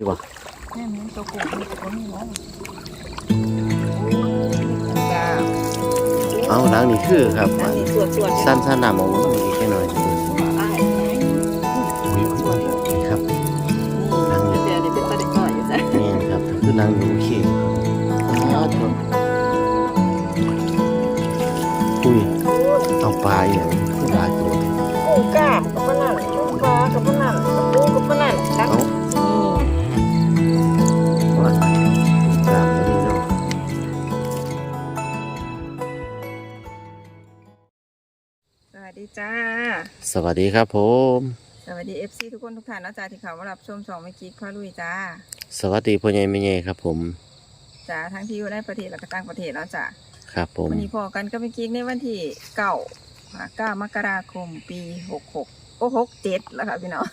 ดีกว่าแม่มีตัวโกงมีตัวนี้น้องจ้าเอาล้างนี่คือครับอันนี้สวดสวดสั้นสั้นหนามองอีกแค่หน่อยอ้ายนี่ครับเดี๋ยวนี้เป็นประเด็นหน่อยจ้ะนี่ครับคือล้างอยู่โอเคครับอุ้ยเอาปลาอย่าง วัสดีจ้า สวัสดีครับผม สวัสดี FC ทุกคนทุกท่านนะจ้าที่เขามารับชมสองเมื่อกี้พ่อลุยจ้า สวัสดีพ่อใหญ่แม่ใหญ่ครับผมจ้าทั้งที่อยู่ในประเทศและก็ต่างประเทศแล้วจ้าครับผมวันนี้พอกันก็เมื่อกี้ในวันที่เก้าเก้ามกราคมปีหกหกโอ้หกเจ็ดแล้วค่ะพี่น้อง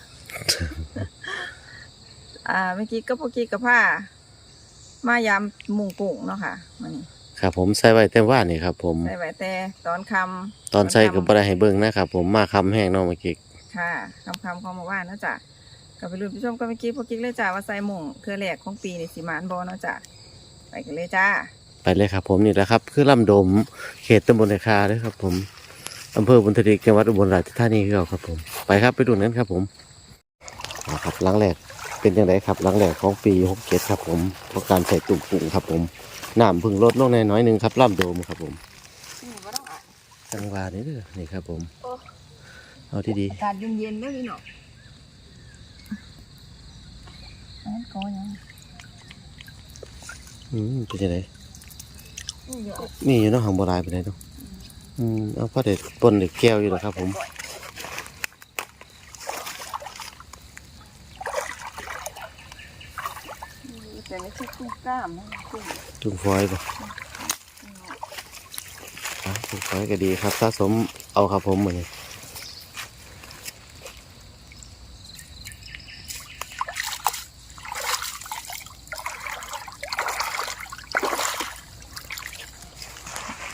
อ่าเมื่อกี้ก็พวกกี้กับผ้ามายำมุงกุ้งเนาะค่ะมันนี่ ครับผมใส่ไว้แต่ว่านี่ครับ ผมใส่ไว้แต่ตอนคตอนใส่ก็บ่ได้ให้เบิ่งนะครับผมมาคำแห้งเนาะเมื่อกี้ำค่ะคำคำของเมาว่านเนาะจ้ะกับไปรุ่นผู้ชมก็เมื่อกี้พวกกี้เลยจ้าว่าใส่มุงเคือแรกของปีนี่สิมานบอเนาะจ้ะไปกันเลยจ้า ไปเลยครับ ผมนี่แหละครับ คือลำโดมเขตตำบลนาคาเด้อครับ ผมอำเภอบุญทลีจังหวัดอุบลราชธานีคือเราครับ ผมไปครับไปดูนั้นครับ ผมเอาครับหลังแรกเป็นยังไงครับหลังแรกของปีหกเจ็ดครับ ผมเพราะการใส่ตุ่มกุ้งครับ ผม น้ำเพึ่งลดลงในน้อยหนึ่งครับลำโดมครับผมนี่บ่ต้องอ่านจังหวะนี้เด้อนี่ครับผมโอ้เอาที่ดีอากาศเย็นๆเด้อพี่น้องอันนั้นก็ยังอืมเป็นยังไงนี่เดี๋ยวมีอยู่เนาะหางโบราณไปไหนเนาะอืมเอาพอเด็ดปนเด็ดแก้วอยู่นะครับผม แต่ไม่ใช่กุ้งกล้ามนะกุ้งจุ่มฟอยป่ะอะจุ่มฟอยก็ดีครับสะสมเอาครับผมเหมือน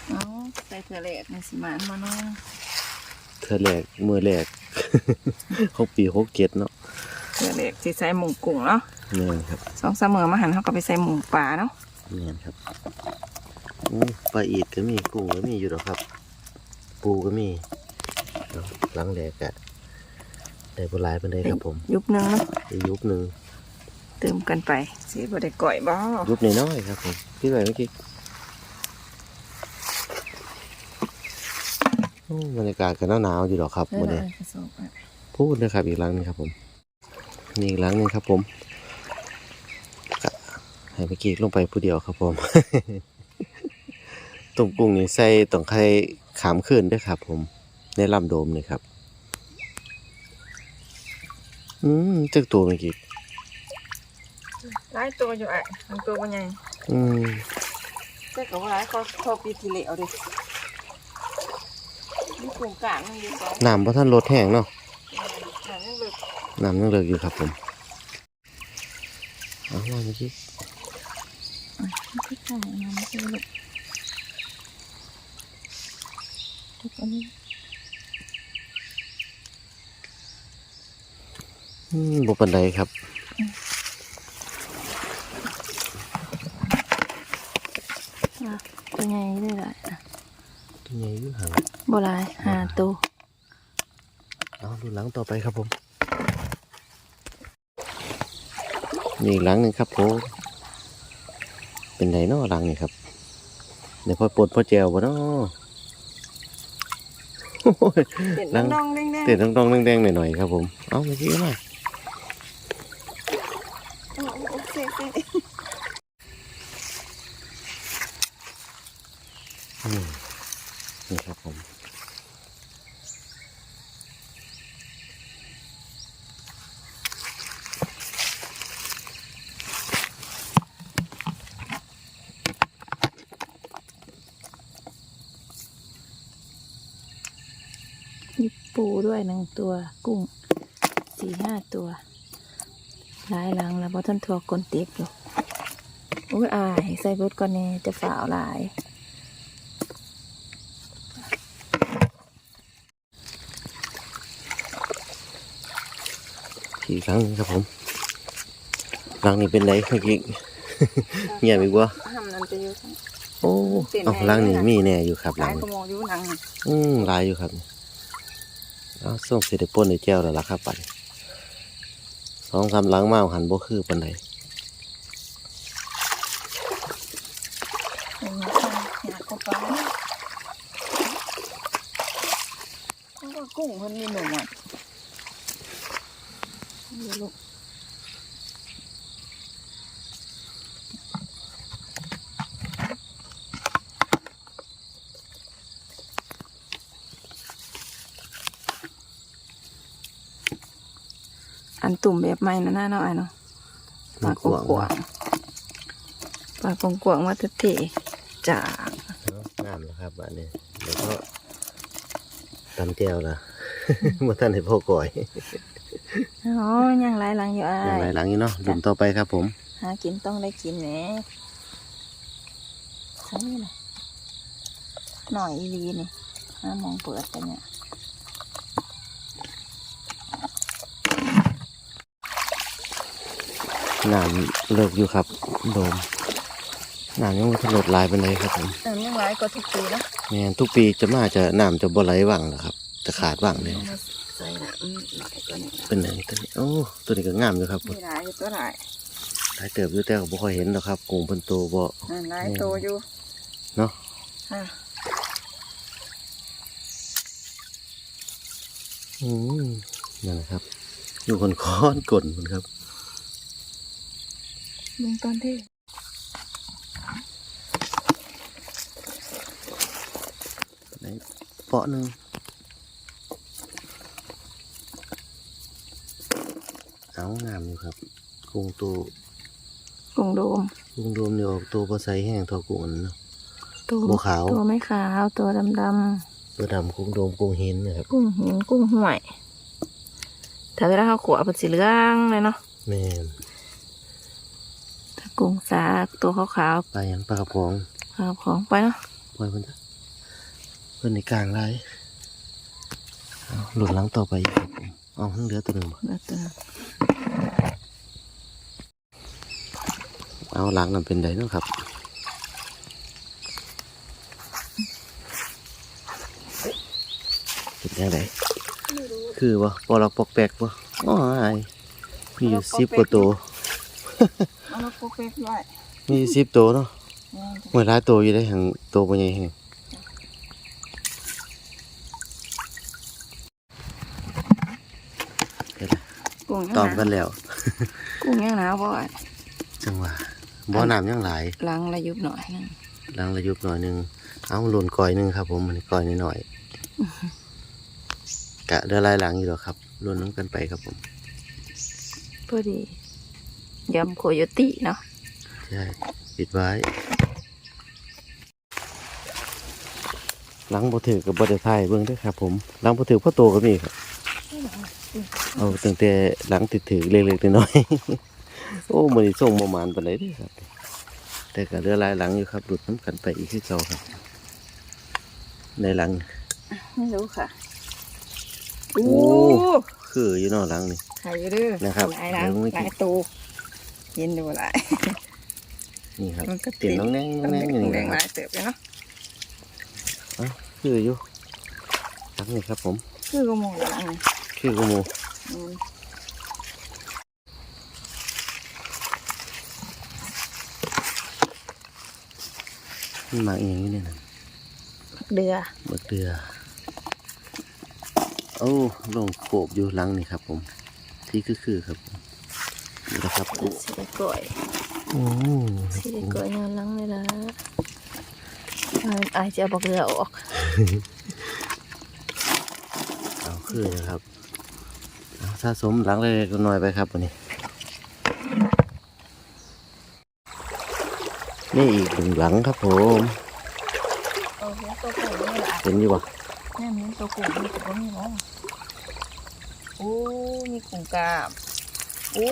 เอาใส่เถื่อแหลกในสิมานมาเนาะเธอแรกมือแรกของปีหกเจ็ดเนาะเถื่อแหลกสิใส่หมูกุ้งเนาะ เนี่ยครับสองเสามมอมาหันเขาก็ไปใส่หมูป่าเนาะเนี่ยครับอู้ปลาอีดก็มีกุ้งก็มีอยู่หรอกครับ ปูก็มีเนาะหลังแรกอะได้โบราณเป็นได้ครับผมยุบหนึงเนาะอีกยุบหนึ่งเติมกันไปสิบ่ได้ก่อยบ่ยุบน้อยๆครับผมพี่ไหวเมื่อกี้โอ้บรรยากาศก็หนาวๆอยู่หรอกครับเออวันเอนี้อกระสอบอะพูดนะครับอีกหลังหนึงครับผมนี่อีกหลังหนึงครับผมก็ ให้เมื่อกี้ลงไปผู้เดียวครับผมตุ่มกุ้งนี่ใส่ต้องไข่ขามขึ้นด้วยครับ ผม ในลำโดมนี่ครับ อืมจักตัวเมื่อกี้หลายตัวอยู่อะมันตัวบ่ใหญ่อืมแต่ก็ว่าหลายเขาเขาปีที่เหลวดิมีกุ้งกลางมันอยู่สองน้ำพระท่านลดแห้งเนาะนั่นยังเหลือน้ำยังเหลืออยู่ครับผมเอาว่าเมื่อกี้ ที่ข้างมันไม่ใช่ลูกทุกอันนี้อืมบุปันไดครับตัวใหญ่เลยล่ะตัวใหญ่อยู่ห่างบ่หลายห้าตัวเอาดูหลังต่อไปครับผมนี่อีกหลังหนึ่งครับผม เป็นไดเนาะหลังนี่ครับ เดี๋ยวพอปลดพอแจวบ่เนาะโอ้ยเด็ดนั่งน้องๆแดงๆเต้นต้องต้องแดงๆหน่อยๆครับผม เอาเมื่อกี้มา โอ้โอเคโอเค อืมนี่ครับผม มี ปูด้วยหนึ่งตัวกุ้งสี่ห้าตัวหลายหลังแล้วเพราะท่านทัวกลนเต็บอยู่โอ้ยอายใส่เบิดก่อนเนี่ยจะฝ่าวหลายอีกครั้งหนึงครับผมหลังนี้เป็นไรเมื่อกี้เงียบอีกวะห้ามนั่นจะอยู่ทั้งโอ้เอาหลังนี้มีแน่อยู่ครับหหลัลายงกนี้ระโมงอยู่หนังน่ะอืมหลายอยู่ครับ เอาส่งเสได็จป่นในแจ้วแล้วล่ะครับไปสองสามหลังมาหันบ่คือปันใดเป็นไงคะอยากกระเป๋าเพราะว่ากุ้งมันมีหนุ่มอะเดี๋ยวลูก อันตุ่มแบบใหม่นะน่าเนาะไอ้เนาะปลากกวางๆปลากกวางๆมาเตะๆจากงามแล้วครับอันนี้เดี๋ยวก็ตำแจ้วละเมื่อท่านให้พ่อก่อยอ๋อยังหลายหลังอยู่อ้าอย่างไรยหลังนี้เนาะดุมต่อไปครับผม หากินต้องได้กินแหมใช่เลยหน่อยอีหลีนี่ห้ามองเปิดกันเนี่ย น้ำเลิกอยู่ครับโดมน้ำยังไม่ถลดลายเป็นไรครับผมแต่ยังหลายก็ทุกปีนะแม่นทุกปีจะมาจะน้ำจะบ่ไหลว่างนะครับ จะขาดว่างเลยเอามาใส่ละอืมหน่อยก็นี่เป็นไหนตัวนี้โอ้ตัวนี้ก็งามอยู่ครับมีหลายอยู่ตัวหลายหลายเติบอยู่แต่ก็บ่ค่อยเห็นหรอกครับกุ้งเป็นตัวบ่นั่นหลายโตอยู่เนาะค่ะอืมนั่นแหละครับ อยู่คนค้อนกลนมันครับ มึงตอนที่ไหนเปาะหนึ่งเอางามอยู่ครับกุ้งตัวกุ้งโดมกุ้งรวมเดียวตัวปลาใสแห้งทอกุ้งอันนั้นเนาะตัวบัวขาว ตัวไม่ขาว ตัวดำดำตัวดำกุ้งโดมกุ้งหินนะครับๆกุ้งหินกุ้งห่วย ถ้าเวลาเขาขวเป็นสีเหลืองเลยเนาะแม่นถ้า กุ้งสาตัวขาวปลาหยังปลากระพองๆขาวของไปเนาะปล่อยมันจ้ะเพิ่นในกลางไรเอาหลุดหลังต่อไปอีกครับผมเอาทั้งเหลือตัวหนึ่งบ่แล้วตัวเอาหลังนั่นเป็นไดเนาะครับเป็นยังไงคือวะปอลอกปอกแปกวะอ๋อไอายมีอยู่สิบกว่าตัว เอามาปุ๊กเป๊กด้วยมีสิบตัวเนาะเมื่อหลายตัวอยู่ได้หังตัวเป็นยังไงเดี๋ยวนะกุ้งยังตอบหกันนาวแล้ว กุ้งยังหนาวบ่อยจังหวะบ่อน้ำยังหลายล้างระยุบหน่อยนึงหลังระยุบหน่อยหนึงเอาหล่นก่อยหนึงครับผมมันก่อยนิดหน่อยๆกะเรือลายหลังอยู่หรอกครับหล่นน้ำกันไปครับผมพอดี ยำโคโยติเนาะใช่ปิดไว้หลังบ่ถือกับบริไทยเบิ่งเด้วยครับผมหลังบ่ถือพ่อโตก็มีครับเอาตั้งแต่หลังติดถือเล็กๆน้อยๆโอ้มันส่งประมาณปานใดเด้อครับ แต่ก็เรือลายหลังอยู่ครับหลุดน้ำกันไปอีกที่เก่าครับ ในหลังไม่รู้ค่ะโอ้คืออยู่เนอกหลังนี่หายอยู่เด้อนะครับหลายหลังเดี๋ยวเมื่อหกี้ลายตู เย็นดูหลายนี่ครับมันก็เตียนน้องแนงน้องแนงอยู่นี่แดนะงคหรับลายเติบเลยเนาะคืออยู่หลังนี่ครับผม คือก็มองหลังนี่คือกูหมูอืมมันมาเองนี่เนี่ยนะเดือบักเดือโอ้ลงโขบอยู่หลังนี่ครับผม ที่คือคือๆครับผม นี่นะครับโอ้สีได้ก่อยโอ้สีได้ก่อยย้อนหลังเลยล่ะอายจะเอาบอกเรือออกเอาคือนะครับเอาสะสมหลังเลยก็น้อยไปครับวันนี้ นี่อีกหนึ่งหลังครับผมโอ้โหตัวกุ้งนี่ล่ะเห็นอยู่ปะแม่มีตัวกุ้งมีตัวนี้เนาะโอ้มีกุ้งกราบโ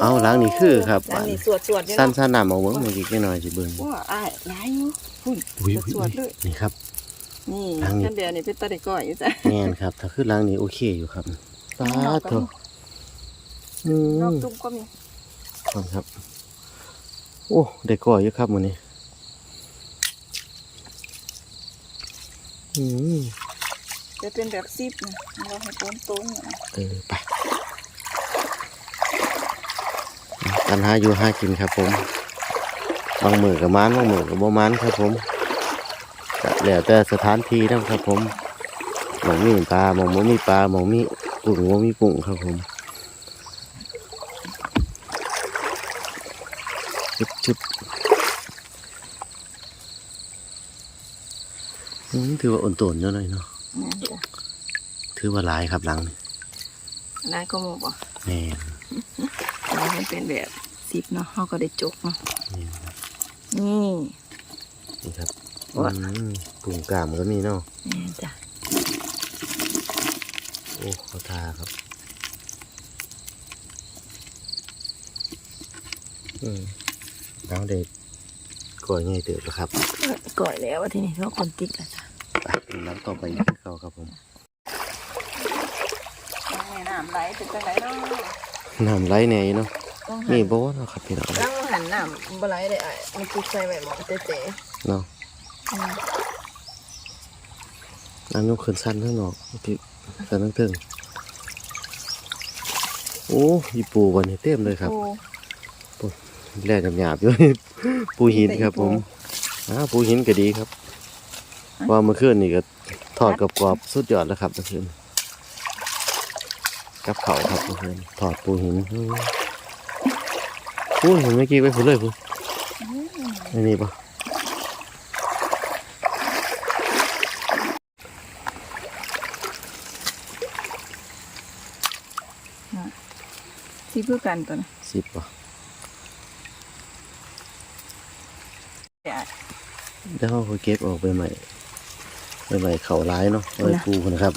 เอาหลังนี่คือครับหลังนี่สวดสวดๆอยู่สั้นเนาะสั้นๆหนามเอาเบิ้งเมื่อกี้แค่หน่อยสิเบิ้งว่าอ้ายหลายอยู่พุ่นอุ้ยสวดๆเลยนี่ครับนี่หลังนี่ท่านเดียวนี่เป็นตาเด็กก่อยอยู่จ้ะแม่นครับ ถ้าขึ้นหลังนี้โอเคอยู่ครับป้าข้างนอกโถก็มีอืรอบมตุ้มก็มีขอบคุณครับ โอ้ได้ก่อยอยู่ครับมื้อนี้อืมจะเป็นแบบซิปนะเราให้ต้นต้นนะเออไป กันหาอยู่หากินครับผม บางมือกับมานบางมือกับบ่มานครับผมก็แล้วแต่สถานที่นะครับผมหมองมีปลาหมองบ่มีปลาหมองมีกุ้งบ่มีกุ้งครับผมจุบจุบอืมถือว่าอ่อนโตนเยอะเลยเนาะนั่นจ้ะถือว่าหลายครับหลังนี่นายก็หมกบ่แม่ นเราให้เป็นแบบซิปเนาะเขาก็ได้จกเนาะนี่นี่นี่ครับว่าอืมกุ้งกล้ามก็มีเนาะนี่จ้ะโอ้เขาทาครับอืมน้ำเด็กก่อยง่ายเติบแล้วครับก่อยแล้วว่าทีนี้เราคนติดแล้วจ้ะไปน้ำต่อไปที่เขาครับผมแม่น้ำไหลถึงจังไหนเนาะน้ำไหลแหน่อยู่เนาะ ต้องมีหันบ่เนาะครับพี่น้องต้องหันน้ำบ่ไหลเลยอะมันติดใส่ไว้หมอเจ๊เนาะๆอืมน้ำยกขึ้นสั้นข้างนอกพี่สั้นทั้งตึงโอ้ยีปูวันนี้เต็มเลยครับโอ้แร่หยาบๆอยู่ปูหินครับผมอ่าปูหินก็ดีครับเพราะว่าเมื่อคืนนี่ก็ทอดกับกรอบๆสุดยอดแล้วครับเมื่อคืนกับเขาวครับเมื่อคืนทอดปูหิน อืมปูเห็นเมื่อกี้ไปพูดเลยพูดอืมอันนี้ปะซิปคือกันตัวนะสิบปะเดี๋ยวเดี๋ยวเขาเก็บออกไปใหม่ไปใหม่เขาร้ายเนาะไว้ปูนะครับ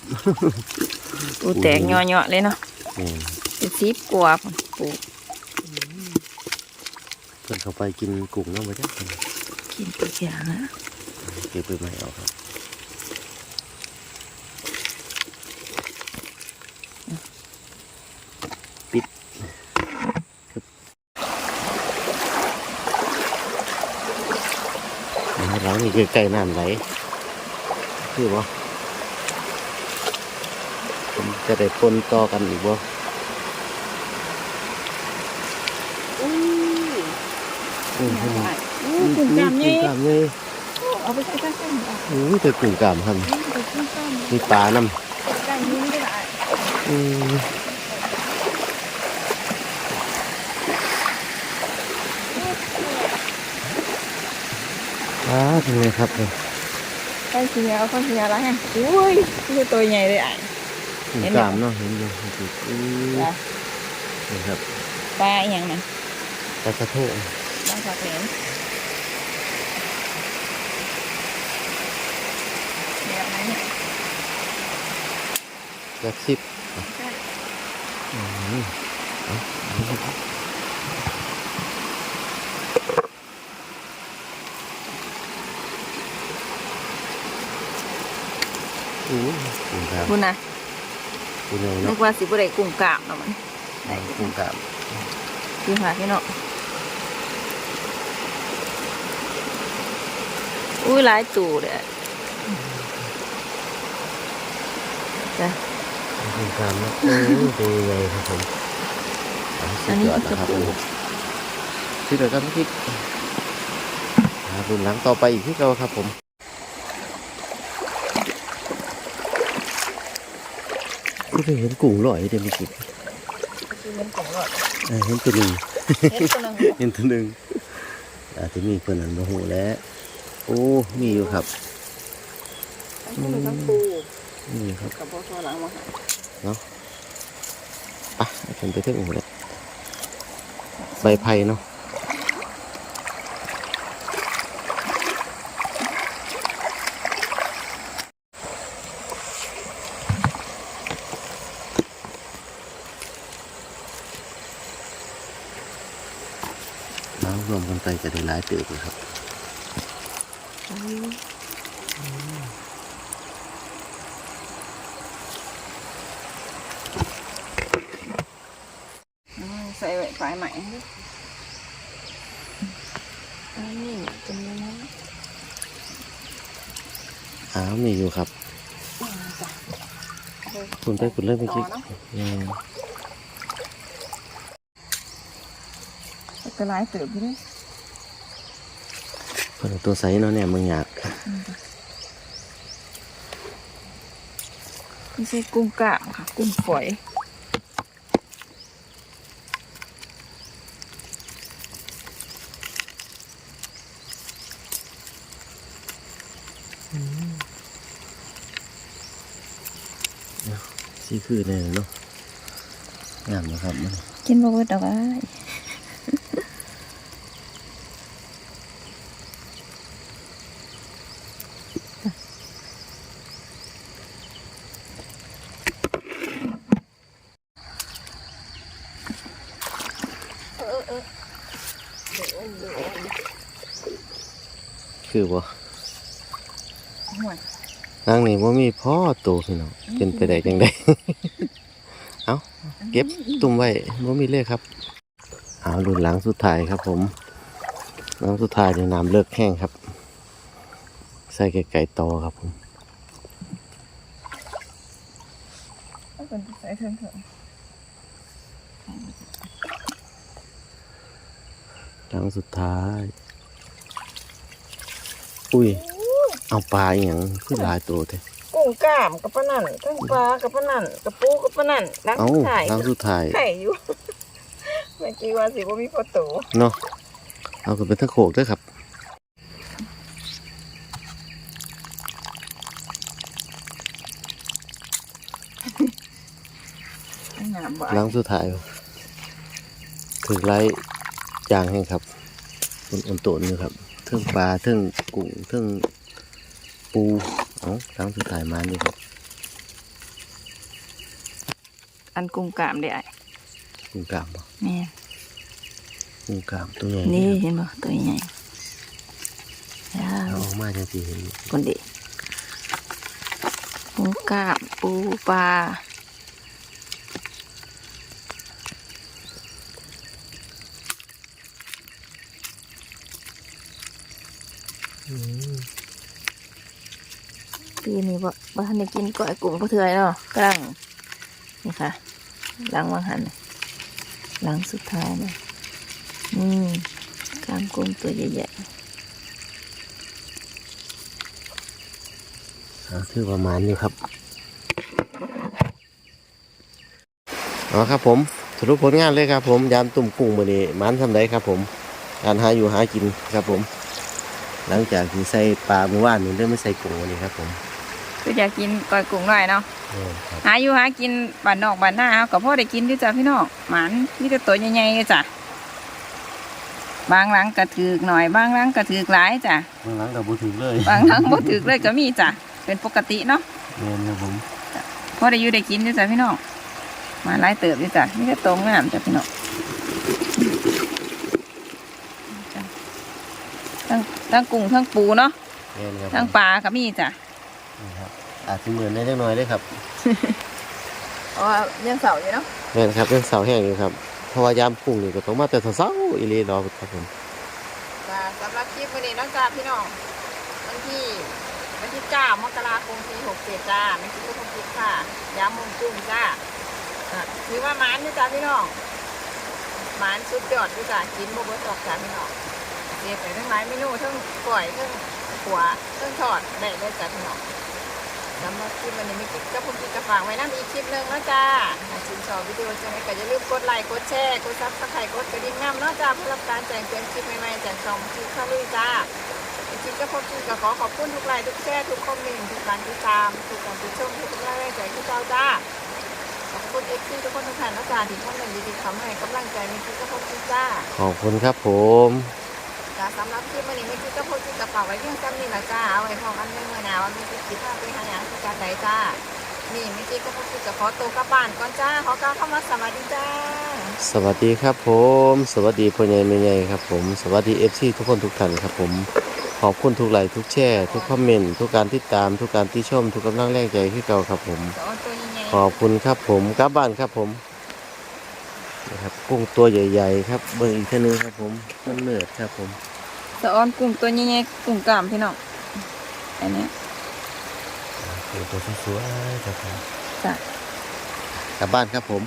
ปูแตกเงาะๆเลยเนาะนี่เป็นซิปกลัวพุ่นปู เพิ่นเข้าไปกินกุ้งเนาะมาจ้ะกินตัวอย่างนะเก็บไปใหม่เอาครับปิดครับหลังนี่คือใกล้น้ำไหลคือบ่ผมจะได้ปนต่อกันอีกบ่ อืมยอืมอู้กลุ่มกามกุ้นี่งกามนี่เอาไปใส่กันๆเอาอืมแต่กุ้งกามครับไปใส่กันๆมีปลาน้กันนี้ไม่ได้ำอืมอ่าถึงเลยครับเนี่ยข้าวเสียเอาข้าวเสียแล้วไงอุ้ยคือตัวใหญ่เลยอะกุ้งเห็นไหมกามเนาะเห็นอยู่เห็นอยู่อืมจ้ะนี่ครับปลาอหย่างนั้นปลาสะโพกบาง ผักเหม็นแบบนั้นเนี่ยยักษ์สิบใช่อืมเอาเอาเลยครับอู้กุ้งกามคุณนะกุ้งเนยนึเนาะกว่าสิบุได้กุ้งกาบเนาะมันได้กุ้งกามคือหาพี่เนาะ อุ้ยหลายตู่เลยอะจ้ะกุ้งกามเนาะเออดีเลยครับผมเอาสุอันดนี้ยอดคืนะอครับปูที่เหลือก็พริกหารุ่นหลังต่อไปอีกที่เราครับผมก็ได้เห็นกุ้งลอยเดี๋ยวมีกินคือมันของหลอดเออเห็นตัวหนึ่งเฮ็ดกำลังเห็นตัวหนึ่งอาจจะมีเพื่อนนั้นโมโหแล้ว โอ้มีอยู่ครับทั้งปูทั้งปูมีอยู่ครับกับพ่อโซหลังมาหาอะผมไปเที่ยวอู่เลยใบไผ่เนาะน้ำรวมกันไปจะได้หลายเติบเลยครับ ใส่ไว้ปลายใหม่ อันนี้เป็นยังไง อ้าวมีอยู่ครับ จ้ะ คุณไปคุณเริ่มไปคิดต่อเนาะอืมก็หลายเติบอยู่เด้เพิ่นเอาตัวใสเนาะเนี่ยมึงอยากไม่ใช่กุ้งกล้ามค่ะ กุ้งฝอย สี คือเนี่ยเนาะงามนะครับมันกินบ่เบิดดอกอ้ายคือบ่ห่วยนางนี่ว่ามีพ่อโตพี่น้องเป็นไปได้จังไดเอาเก็บตุ่มไว้ว่ามีเลยครับ เอารุ่นหลังสุดท้ายครับ ผมหลังสุดท้ายเนี่ยน้ำเลิกแห้งครับ ใส่ไก่ไก่ตอครับผมเอาเป็นใส่เถิงเถิงหลังสุดท้าย อุ้ย เอาปลาอหย่างขึ้นหลายตัวเถอะกุ้งกล้ามกับปะนั่นทั้งปลากับปะนั่นกับปูกับปะนั่นล้างเอาไข่หลังสุดท้ายไข่อยู่เมื่อกี้ว่าสิว่ามีพอโตเนาะเอาขึ้นไปทั้งโขกด้วยครับงามบ่หลังสุดท้ายถึงไล่จางแห้งครับบนอนโตนนี่ครับเทิงปลาเทิงกุ้งเทิง ปูเอาหลังสุดท้ายมานี่ครับอันกุ้งกล้ามได้อ้ายกุ้งกล้ามบ่แม่กุ้งกล้ามตัวใหญ่นี่เห็นบ่ตัวใหญ่ยาเอาวออกมาจังสิเห็นคนเด็กกุ้งกล้ามปูปลา ปีนี้บ่บ่ทันได้กินก้อยกุ้งพ่เทือยเนาะกลางนี่ค่ะล้างวางหันล้างสุดท้ายเลยอืมกลางกุ้งตัวใหญ่เอาคือประมาณนี้ครับเอาครับผมสรุปผลงานเลยครับผมยามตุ่มกุ้งมือนี้มันทำไดครับ ผมการหาอยู่หากินครับผม หลังจากที่ใส่ปลาเมื่อวานนี้เริ่มไม่ใส่กุ้งวันนี้ครับผม คืออยากกินก้อยกุ้งหน่อยเนาะนี่ครับหาอยู่หากินบ้านนอกบ้านหน้าเฮาก็พอได้กินด้วยจ้ะพี่น้องหมันมีแต่ตัวใหญ่ๆเลยจ้ะบางหลังกระถือกหน่อย บางหลังกระถือกหลายจ้ะเมื่อหลังกับบุถึงเลย บางหลังบ่ถือกเลยก็มีจ้ะเป็นปกติเนาะเนียนครับผมพอได้อยู่ได้กินด้วยจ้ะพี่น้องมาหลายเติบด้วยจ้ะมีแต่ตรงงามจ้ะพี่น้องจ้ะทั้งทั้งกุ้งทั้งปูเนาะเนียนครับทั้งปลาก็มีจ้ะ นี่ครับอาจจะเหมือนได้เล็กน้อยเลยครับอ๋อยังเสาอยู่เนาะเนียนครับเป็นเสาแห้งอยู่ครับเพราะว่ายามกุ้งนี่ก็ต้องมาแต่เสาๆอีหลีรอครับผมจ้ะสำหรับคลิปวันนี้เนาะจ้ะพี่น้องวันที่วันที่เก้ามกราคมปีหกเจ็ดจ้าไม่คิดว่าคงคิดค่ะยำมุมกุ้งจ้าอะถือว่าหมันนี่จ้ะพี่น้องหมันสุดยอดด้วยจ้ะกินโมเบอร์ตอกจ้ะพี่น้องเรียบไปทั้งหลายเมนูทั้งปล่อยทั้งขัวทั้งทอดได้เลยจ้ะพี่น้อง สำหรับคลิปวันนี้ไม่คิดก็คงคิดกระฝากไว้น้ำอีกคลิปหนึ่งเนาะจ้าถ้าชื่นชอบวิดีโอจังไงก็อย่าลืมกดไลค์ กดแชร์ กดซับสไครต์กดกระดิ่งน้ำเนาะจ้าเพื่อรับการแจ้งเตือนคลิปใหม่ๆจากช่องคลิปข้าวลุยจ้าจริงๆก็พบกันก็ขอขอบคุณทุกไลค์ ทุกแชร์ ทุกคอมเมนต์ ทุกการติดตาม ทุกการติดชม ทุกกำลังใจที่เจ้าจ้า ขอบคุณเอ็กซี่ทุกคนทุกท่านนะจ๊ะที่ท่านเป็นดีๆคำให้กำลังใจไม่คิดก็พบกันจ้า ขอบคุณครับผม จ้าสำหรับคลิปวันนี้ไม่คิดก็พบกันกระเป๋าไว้เพียงจำนี่ละจ้าเอาไว้พอกันเมื่อหนาวว่ามีคิดคิดว่าเป็นอะไรที่การใดจ้านี่ไม่คิดก็พบกันกับขอตัวกลับบ้านก่อนจ้าขอกล่าวคำว่าสวัสดีจ้า สวัสดีครับผม สวัสดีพ่อใหญ่แม่ใหญ่ครับผม สวัสดีเอฟซีทุกคนทุกท่านครับผม ขอบคุณทุกไลค์ทุกแชร์ทุกคอมเมนต์ทุกการติดตามทุกการที่ชม ทุกกำลังแรงใจที่เก่าครับผมตัวตัวใหญ่ขอบคุณครับผมกลับบ้านครับผม นะครับกุ้งตัวใหญ่ ๆ ครับเบิ่งอีกทีนึงครับผมมันเหนือดครับผมๆสะออนกุ้งตัวใหญ่ๆกุ้งกล้ามพี่น้องอันเนี้ยตัวสวยๆครับผมจ้ะกลับบ้านครับผม